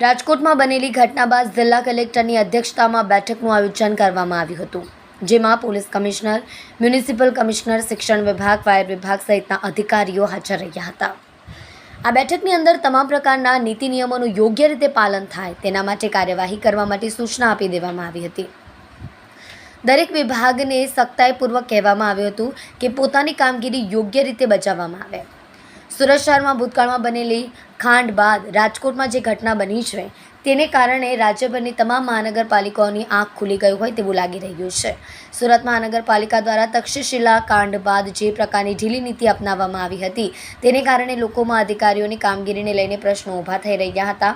રાજકોટમાં બનેલી ઘટના બાદ જિલ્લા કલેક્ટરની અધ્યક્ષતામાં બેઠકનું આયોજન કરવામાં આવ્યું હતું, જેમાં પોલીસ કમિશનર, મ્યુનિસિપલ કમિશનર, શિક્ષણ વિભાગ, ફાયર વિભાગ સહિતના અધિકારીઓ હાજર રહ્યા હતા. આ બેઠકની અંદર તમામ પ્રકારના નીતિ નિયમોનું યોગ્ય રીતે પાલન થાય તેના માટે કાર્યવાહી કરવા માટે સૂચના આપી દેવામાં આવી હતી. દરેક વિભાગને સખ્તાઈપૂર્વક કહેવામાં આવ્યું હતું કે પોતાની કામગીરી યોગ્ય રીતે બચાવવામાં આવે. સુરત શહેરમાં ભૂતકાળમાં બનેલી ખાંડ બાદ રાજકોટમાં જે ઘટના બની છે, તેને કારણે રાજ્યભરની તમામ મહાનગરપાલિકાઓની આંખ ખુલી ગઈ હોય તેવું લાગી રહ્યું છે. સુરત મહાનગરપાલિકા દ્વારા તક્ષશિલા કાંડ બાદ જે પ્રકારની ઢીલી નીતિ અપનાવવામાં આવી હતી, તેને કારણે લોકોમાં અધિકારીઓની કામગીરીને લઈને પ્રશ્નો ઊભા થઈ રહ્યા હતા.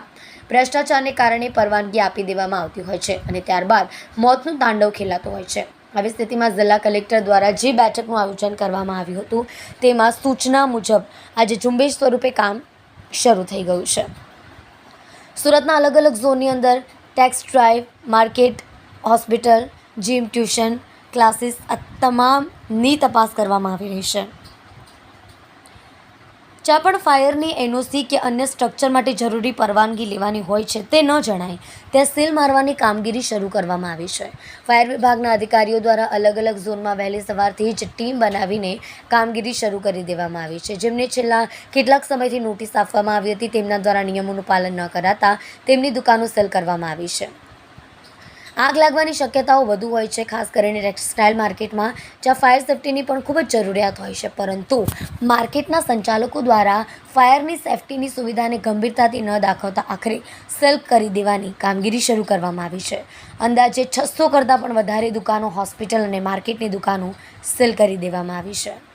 ભ્રષ્ટાચારને કારણે પરવાનગી આપી દેવામાં આવતી હોય છે અને ત્યારબાદ મોતનું તાંડવ ખેલાતો હોય છે. આવી સ્થિતિમાં જિલ્લા કલેક્ટર દ્વારા જે બેઠકનું આયોજન કરવામાં આવ્યું હતું, તેમાં સૂચના મુજબ આજે ઝુંબેશ સ્વરૂપે કામ શરૂ થઈ ગયું છે. સુરતના અલગ અલગ ઝોનની અંદર tax drive, market, hospital, gym, tuition classes આ તમામની તપાસ કરવામાં આવી રહી છે. જ્યાં પણ ફાયરની એનઓસી કે અન્ય સ્ટ્રક્ચર માટે જરૂરી પરવાનગી લેવાની હોય છે તે ન જણાય. ત્યાં સીલ મારવાની કામગીરી શરૂ કરવામાં આવી છે. ફાયર વિભાગના અધિકારીઓ દ્વારા અલગ અલગ ઝોનમાં વહેલી સવારથી જ ટીમ બનાવીને કામગીરી શરૂ કરી દેવામાં આવી છે. જેમને છેલ્લા કેટલાક સમયથી નોટિસ આપવામાં આવી હતી તેમના દ્વારા નિયમોનું પાલન ન કરાતા તેમની દુકાનો સીલ કરવામાં આવી છે. આગ લાગવાની શક્યતાઓ વધુ હોય છે, ખાસ કરીને ટેક્સટાઇલ માર્કેટમાં, જ્યાં ફાયર સેફ્ટીની પણ ખૂબ જ જરૂરિયાત હોય છે. પરંતુ માર્કેટના સંચાલકો દ્વારા ફાયરની સેફટીની સુવિધાને ગંભીરતાથી ન દાખવતા આખરે સેલ કરી દેવાની કામગીરી શરૂ કરવામાં આવી છે. અંદાજે છસો કરતાં પણ વધારે દુકાનો, હોસ્પિટલ અને માર્કેટની દુકાનો સેલ કરી દેવામાં આવી છે.